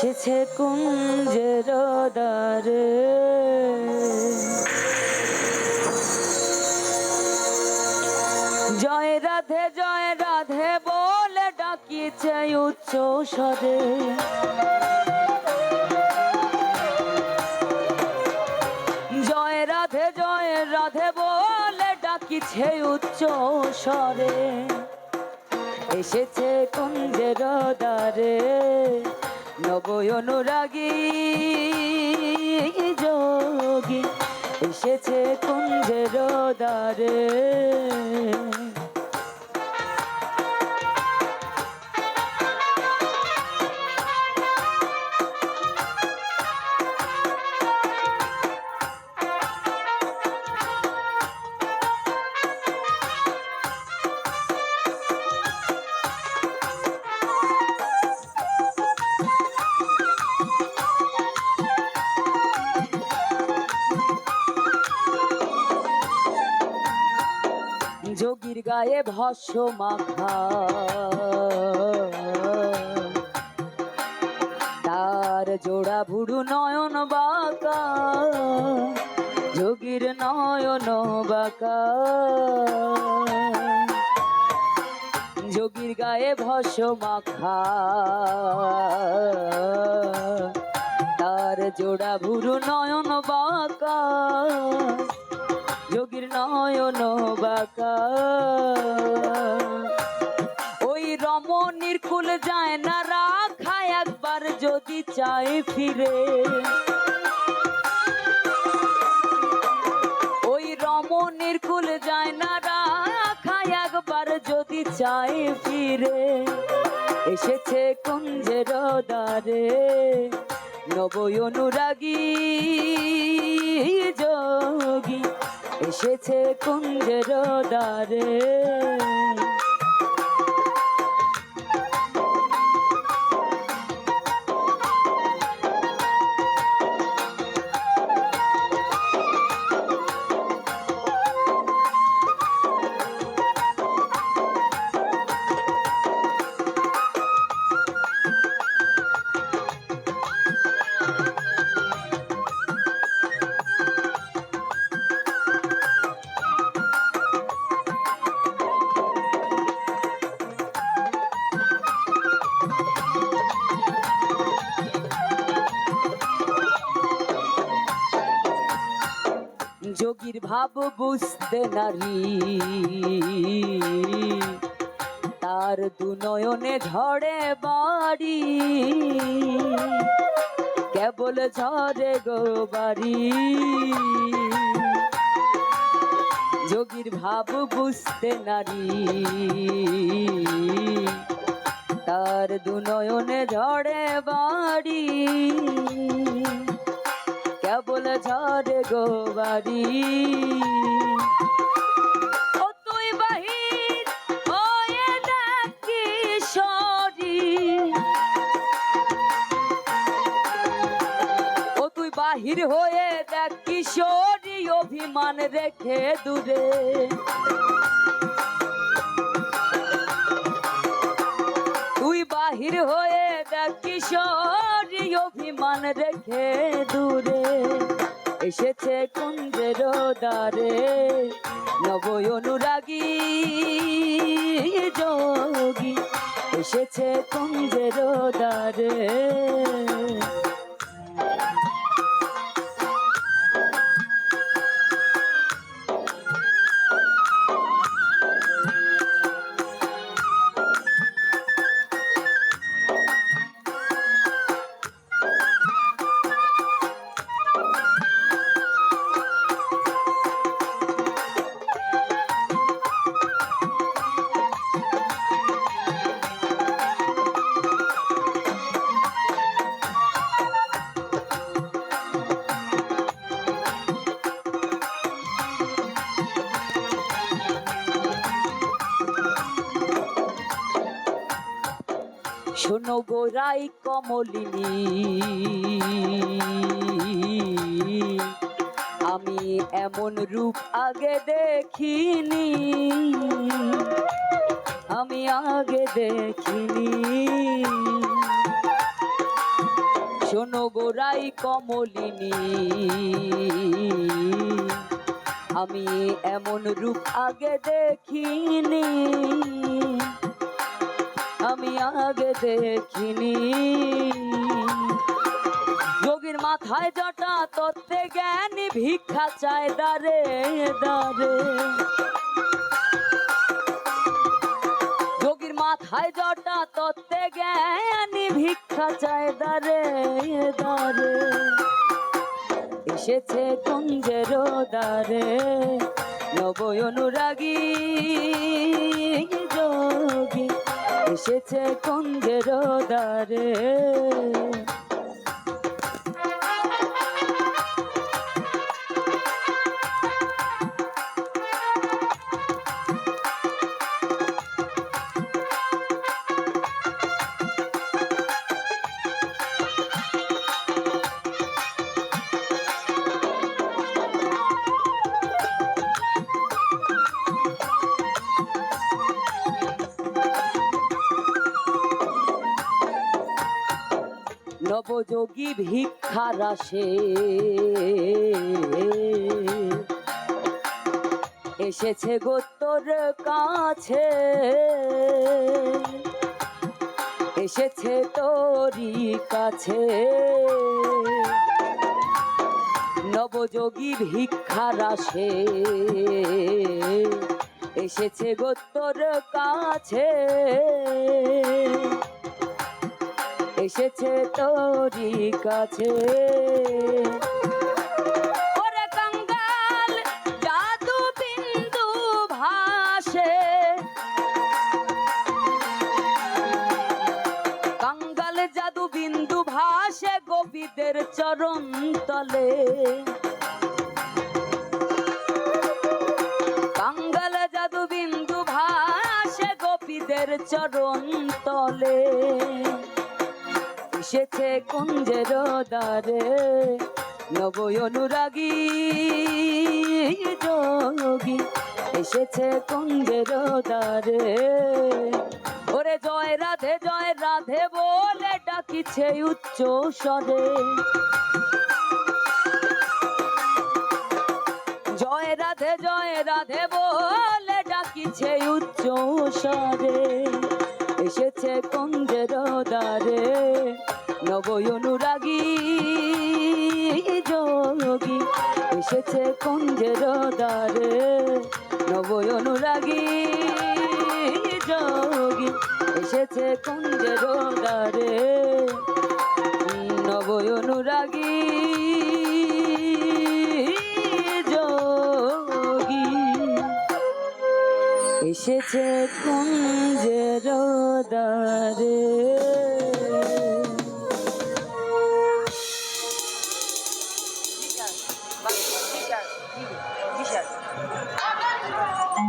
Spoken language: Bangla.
এসেছে কুঞ্জের দ্বারে জয় রাধে জয় রাধে বলে ডাকিছে উচ্চ স্বরে। জয় রাধে জয় রাধে বলে ডাকিছে উচ্চ স্বরে। এসেছে কুঞ্জের দ্বারে নব অনুরাগী যোগী এসেছে কুঞ্জের দ্বারে যোগীর গায়ে ভস্য মাখা। তার জোড়া ভুড়ু নয়ন বাঁকা, যোগীর নয়ন বাঁকা। যোগীর গায়ে ভস্য মাখা। তার জোড়া ভুরু নয়ন বাঁকা যোগীর নয়ন বাঁকা। ওই রমণীর কুল যায় না রাখা, একবার যদি চাই ফিরে। ওই রমণীর কুল যায় না রাখা, একবার যদি চাই ফিরে। এসেছে কুঞ্জের দ্বারে নব অনুরাগী যোগী। এসেছে কুঞ্জের দ্বারে। যোগীর ভাব বুঝতে নারী। তার দুনয়নে ঝড়ে বাড়ি। কেবল ঝরে গো বাড়ি। যোগীর ভাব বুঝতে নারী। তার দুনয়নে ঝড়ে বাড়ি। কেবল ঝড়ে গো বাড়ি? ও তুই বাহির হয়ে দেখ কিশোরী ও তুই বাহির দেখ কিশোরী অভিমান রেখে দূরে। তুই বাহির হয়ে দেখ কিশোরী অভিমান রেখে দূরে এসেছে কুঞ্জের দ্বারে নব অনুরাগী যোগী এসেছে কুঞ্জের দ্বারে। শোনো গোরাই কমলিনী। আমি এমন রূপ আগে দেখিনি। আমি আগে দেখিনি। গোড়াই কমলিনী। আমি এমন রূপ আগে দেখিনি। আমি আগে দেখিনি। যোগীর মাথায় জটা তত্ত্বে জ্ঞানী ভিক্ষা চায় দারে দারে যোগীর মাথায় জটা তত্ত্বে জ্ঞানী ভিক্ষা চায় দারে দারে এসেছে কুঞ্জের দ্বারে নব অনুরাগী। এসেছে কুঞ্জের দ্বারে। নবযোগী ভিক্ষার আসে এসেছে গোত্তর কাছে। এসেছে তোরই কাছে। নবযোগী ভিক্ষার আসে এসেছে গোত্তর কাছে। এসেছে তোরই কাছে। বিন্দু গোপীদের চরণ তলে। কাঙ্গাল জাদু বিন্দু গোপীদের চরণ তলে। এসেছে কুঞ্জের দ্বারে। নব অনুরাগী, যোগী, এসেছে কুঞ্জের দ্বারে। ওরে জয় রাধে জয় রাধে বলে ডাকিছে উচ্চ স্বরে। জয় রাধে জয় রাধে বলে ডাকিছে উচ্চ স্বরে। এসেছে কুঞ্জের দ্বারে। নব অনুরাগী যোগী এসেছে কুঞ্জের দ্বারে। নব অনুরাগী যোগী এসেছে কুঞ্জের দ্বারে। নব অনুরাগী যোগী এসেছে কুঞ্জের দ্বারে।